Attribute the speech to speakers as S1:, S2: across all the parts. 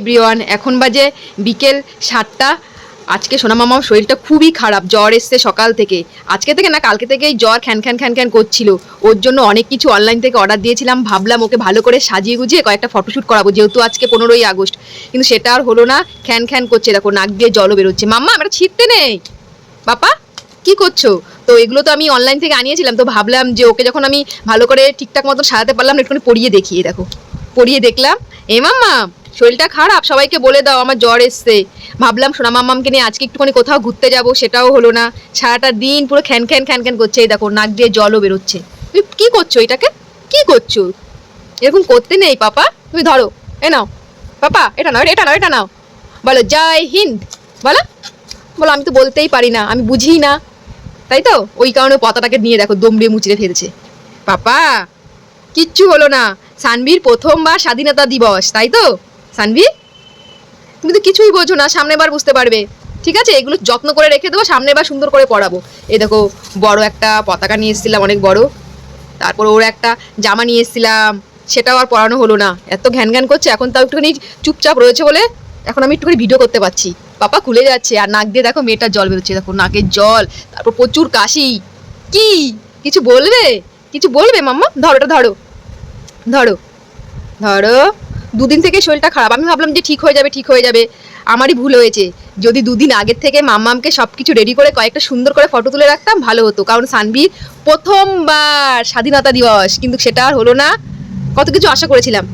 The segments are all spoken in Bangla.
S1: এভরিওয়ান, এখন বাজে বিকেল সাতটা। আজকে সোনা মামার শরীরটা খুবই খারাপ, জ্বর এসছে সকাল থেকে। আজকে থেকে না, কালকে থেকেই জ্বর খ্যান খ্যান খ্যান খ্যান করছিল। ওর জন্য অনেক কিছু অনলাইন থেকে অর্ডার দিয়েছিলাম। ভাবলাম ওকে ভালো করে সাজিয়ে গুজিয়ে কয়েকটা ফটোশ্যুট করাবো, যেহেতু আজকে পনেরোই আগস্ট। কিন্তু সেটা আর হলো না, খ্যান খ্যান করছে। দেখো, নাক দিয়ে জলও বেরোচ্ছে। মাম্মা, আমরা ছিটতে নেই। বাপা, কি করছ? তো এগুলো তো আমি অনলাইন থেকে আনিয়েছিলাম। তো ভাবলাম যে ওকে যখন আমি ভালো করে ঠিকঠাক মতন সাজাতে পারলাম একটুখানি পরিয়ে দেখিয়ে দেখো। পরিয়ে দেখলাম, এ মাম্মা শরীরটা খারাপ? সবাইকে বলে দাও, আমার জ্বর এসছে। ভাবলাম, সোনা মাম্মামকে নিয়ে আজকে একটুখানি কোথাও ঘুরতে যাব, সেটাও হলো না। সারাটা দিন পুরো খ্যান খ্যান খ্যান খ্যান করছে। এই দেখো, নাক দিয়ে জলও বেরোচ্ছে। তুমি কি করছ এটাকে? কি করছ? এরকম করতে নেই, পাপা। তুমি ধরো, এ নাও। পাপা, এটা নাও এটা নাও এটা নাও। বলো, জয় হিন্দ। বলো। বলো, আমি তো বলতেই পারি না, আমি বুঝি না। তাই তো? ওই কারণে পাতাটাকে নিয়ে দেখো দমড়িয়ে মুচড়ে ফেলছে। পাপা, কিচ্ছু হলো না। সানবির প্রথমবার স্বাধীনতা দিবস, তাই তো? সানভি? তুমি তো কিছুই বোঝো না সামনে বার বুঝতে পারবে। ঠিক আছে? এগুলো যত্ন করে রেখে দেবো সামনে বার সুন্দর করে পড়াবো। এই দেখো, বড় একটা পতাকা নিয়ে এসেছিলাম, অনেক বড়। তারপর ওর একটা জামা নিয়ে এসেছিলাম। সেটাও আর পড়ানো হলো না। এত ঘ্যান ঘ্যান করছে, এখন তাও একটুখানি চুপচাপ রয়েছে বলে এখন আমি একটুখানি ভিডিও করতে পারছি। পাপা খুলে যাচ্ছে, আর নাক দিয়ে দেখো মেয়েটার জল বেরোচ্ছে। দেখো, নাকের জল, তারপর প্রচুর কাশি। কি? কিছু বলবে? কিছু বলবে মাম্মা? ধরো, এটা ধরো। ধরো। ধরো। দুদিন থেকে শরীরটা খারাপ। আমি ভাবলাম যে ঠিক হয়ে যাবে, ঠিক হয়ে যাবে। আমারই ভুল হয়েছে। যদি দুদিন আগের থেকে মাম্মামকে সব কিছু রেডি করে কয়েকটা সুন্দর করে ফটো তুলে রাখতাম, ভালো হতো। কারণ সানবির প্রথমবার স্বাধীনতা দিবস, কিন্তু সেটা আর হলো না। কত কিছু আশা করেছিলাম।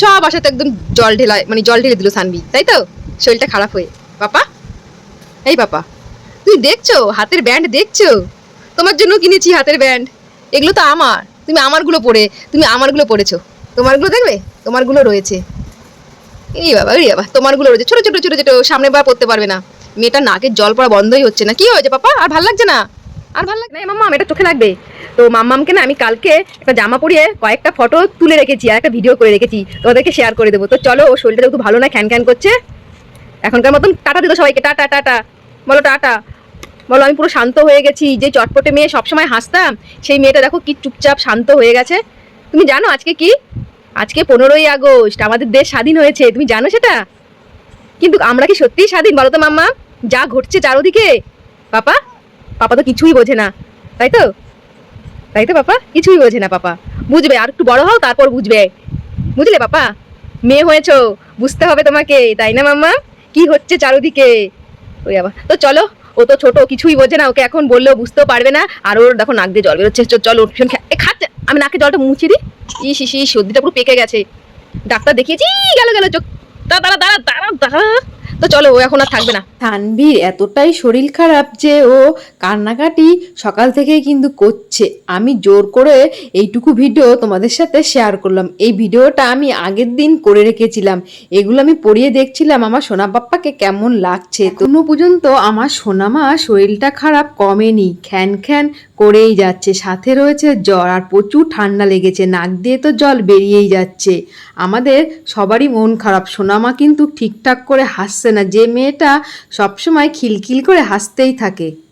S1: সব আশাতে একদম জল ঢেলা মানে জল ঢেলে দিল সানবি, তাই তো? শরীরটা খারাপ হয়ে। পাপা এই পাপা তুমি দেখছ? হাতের ব্যান্ড দেখছ? তোমার জন্য কিনেছি হাতের ব্যান্ড এগুলো তো আমার। তুমি আমারগুলো পরে, তুমি আমারগুলো পরেছো। তোমারগুলো দেখবে? তোমারগুলো রয়েছে। এই বাবা এই বাবা, তোমারগুলো রয়েছে। ছোটো ছোটো ছোটো ছোটো, সামনে বার পড়তে পারবে না। মেয়েটা নাকের জল পড়া বন্ধই হচ্ছে না। কি হয়েছে পাপা? আর ভালো লাগছে না? আর ভালো লাগছে না? মাম্মা এটা চোখে লাগবে। তো মাম্মামকে না আমি কালকে একটা জামা পরিয়ে কয়েকটা ফটো তুলে রেখেছি আর একটা ভিডিও করে রেখেছি। তোমাদেরকে শেয়ার করে দেবো। তো চলো, ও শরীরটা যেহেতু ভালো না, খ্যান খ্যান করছে। এখনকার মতন টাটা দিত সবাইকে। Tata tata. বলো টাটা। বলো, আমি পুরো শান্ত হয়ে গেছি। যে চটপটে মেয়ে সবসময় হাসতাম, সেই মেয়েটা দেখো কি চুপচাপ শান্ত হয়ে গেছে। তুমি জানো আজকে কি? আজকে পনেরোই আগস্ট, আমাদের দেশ স্বাধীন হয়েছে, তুমি জানো সেটা? কিন্তু আমরা কি সত্যিই স্বাধীন? বলো তো মাম্মা, যা ঘটছে চারোদিকে। পাপা পাপা তো কিছুই বোঝে না, তাই তো? তাই তো পাপা? কিছুই বোঝে না পাপা। বুঝবে, আর একটু বড় হও, তারপর বুঝবে। বুঝলে পাপা? মেয়ে হয়েছো, বুঝতে হবে তোমাকে, তাই না মাম্মা? কি হচ্ছে চারোদিকে? ওই আবার তো চলো, ও তো ছোট, কিছুই বোঝে না, ওকে এখন বললেও বুঝতেও পারবে না। আর ওর দেখো নাক দিয়ে জল বেরোচ্ছে, চলো আমি নাকে জলটা মুছে দিই। ইস ইস সর্দিটা পুরো পেকে গেছে। ডাক্তার দেখিয়েছি গেল গেল, চোখ। দাঁড়া দাঁড়া দাঁড়া দাঁড়া। তো চলো ও এখন আর থাকবে না।
S2: তানভীর এতটাই শরীর খারাপ যে ও কান্নাকাটি সকাল থেকেই কিন্তু করছে। আমি জোর করে এইটুকু ভিডিও তোমাদের সাথে শেয়ার করলাম। এই ভিডিওটা আমি আগের দিন করে রেখেছিলাম। এগুলো আমি পড়িয়ে দেখছিলাম। আমার সোনা বাপ্পাকে কেমন লাগছে? তনু পর্যন্ত আমার সোনামা শরীরটা খারাপ কমেনি। খ্যান খ্যান করেই যাচ্ছে। সাথে রয়েছে জ্বর আর প্রচুর ঠান্ডা লেগেছে। নাক দিয়ে তো জল বেরিয়েই যাচ্ছে। আমাদের সবারই মন খারাপ। সোনামা কিন্তু ঠিকঠাক করে হাসছে না। যে মেয়েটা সবসময় খিলখিল করে হাসতেই থাকে।